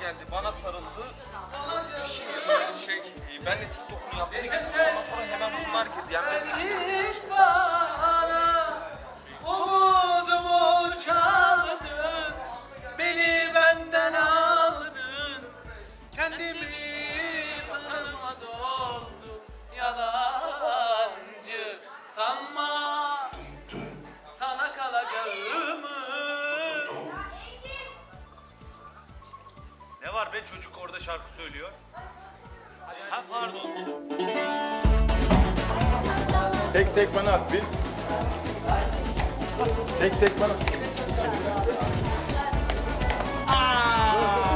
geldi bana sarıldı. Şey, şey ben de TikTok'unu yaptım. Ondan sonra hemen bunlar girdi. Yani Hiç Ne var be çocuk orada şarkı söylüyor. Ha pardon. Tek tek bana at bir. Tek tek bana.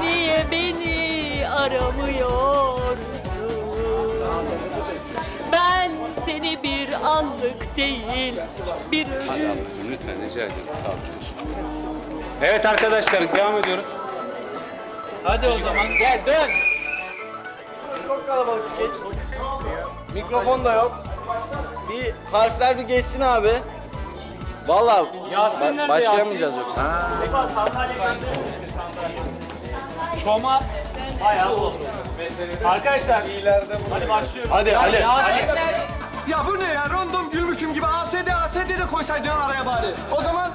Niye beni aramıyorsun? Ben seni bir anlık değil, bir ömür Ablacığım lütfen rica ederim. Sağ olun. Evet arkadaşlar devam ediyoruz. Hadi o zaman gel dön Çok kalabalık skeç. Mikrofon da yok. Bir harfler bir geçsin abi. Vallahi ba- başlayamayacağız yoksa. Çoma Bayağı oldu Arkadaşlar Hadi başlıyoruz Hadi Ali. Ya bu ne ya? Rondom gülmüşüm gibi ASD ASD de koysaydın araya bari. O zaman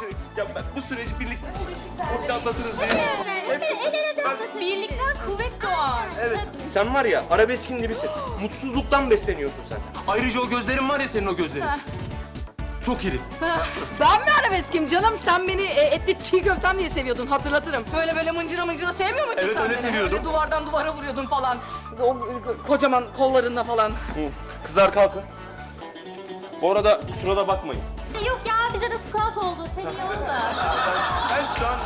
Gökçesi ya ben bu süreci birlikte birlikte atlatırız diye. Birlikten kuvvet doğar. Evet. Sen var ya arabeskin dibisin. Mutsuzluktan besleniyorsun sen. Ayrıca o gözlerin var ya senin o gözlerin. Çok iri. Ben mi arabeskim canım? Sen beni e, etli çiğ köftem diye seviyordun hatırlatırım. Böyle böyle mıncıra mıncıra sevmiyor muydun Evet, sen öyle beni? seviyordum. Böyle duvardan duvara vuruyordun falan. O e, kocaman kollarınla falan. Kızlar kalkın. Bu arada kusura da bakmayın. Yok ya bize de squat oldu. Senin oldu. Ben şu an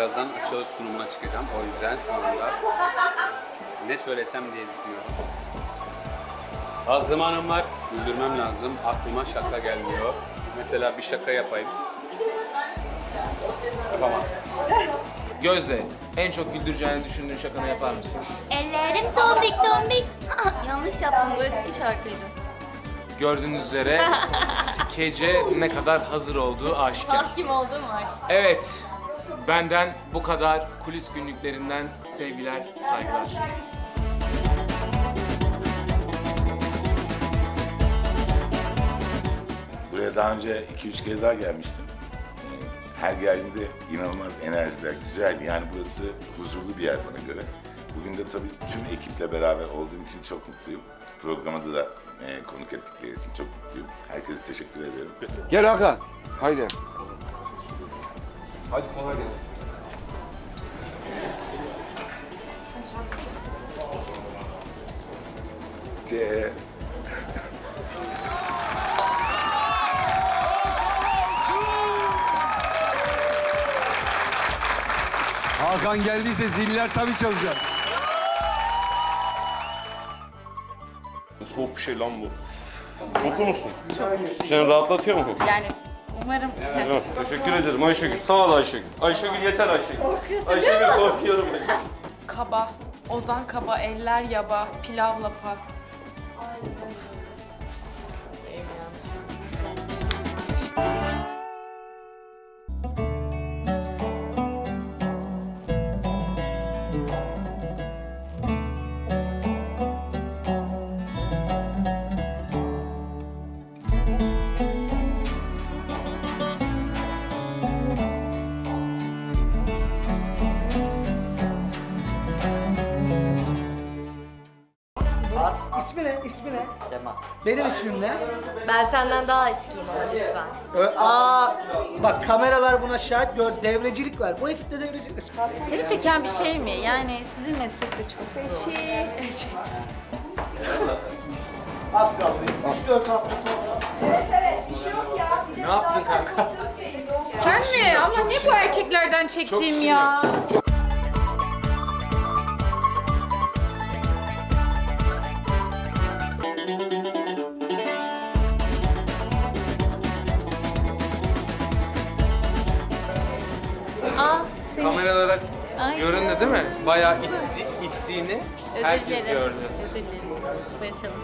Birazdan açılış sunumuna çıkacağım. O yüzden şu anda ne söylesem diye düşünüyorum. Azım Hanım var. Güldürmem lazım. Aklıma şaka gelmiyor. Mesela bir şaka yapayım. Yapamam. Gözde en çok güldüreceğini düşündüğün şakanı yapar mısın? Ellerim tombik tombik. Yanlış yaptım. Bu öteki şarkıydı. Gördüğünüz üzere skece ne kadar hazır olduğu aşikar. Hakim olduğum aşk. Evet, benden bu kadar kulis günlüklerinden sevgiler, saygılar. Buraya daha önce 2-3 kez daha gelmiştim. Her geldiğimde inanılmaz enerjiler, güzel. Yani burası huzurlu bir yer bana göre. Bugün de tabii tüm ekiple beraber olduğum için çok mutluyum. Programda da e, konuk ettikleri için çok mutluyum. Herkese teşekkür ederim. Gel Hakan. Haydi. Hadi kolay gelsin. C. Hakan geldiyse ziller tabii çalacak. Soğuk bir şey lan bu. Mutlu musun? Seni rahatlatıyor mu? Yani umarım. Evet, teşekkür ederim Ayşegül. Sağ ol Ayşegül. Ayşegül yeter Ayşegül. Ayşegül korkuyorum. Kaba. Ozan kaba, eller yaba, pilav lapa. İsmi ne? Sema. Benim ismim ne? Ben senden daha eskiyim ama lütfen. Ö- Aa, bak kameralar buna şahit gör. Devrecilik var. Bu ekipte devrecilik. Seni çeken bir şey mi? Yani sizin meslekte çok zor. Az kaldı. 3-4 hafta sonra. Ne yaptın kanka? Sen mi? Ama ne bu erkeklerden çektiğim ya? Değil mi? Bayağı itti, ittiğini Özür herkes dilerim. gördü. Özür dilerim. Barışalım.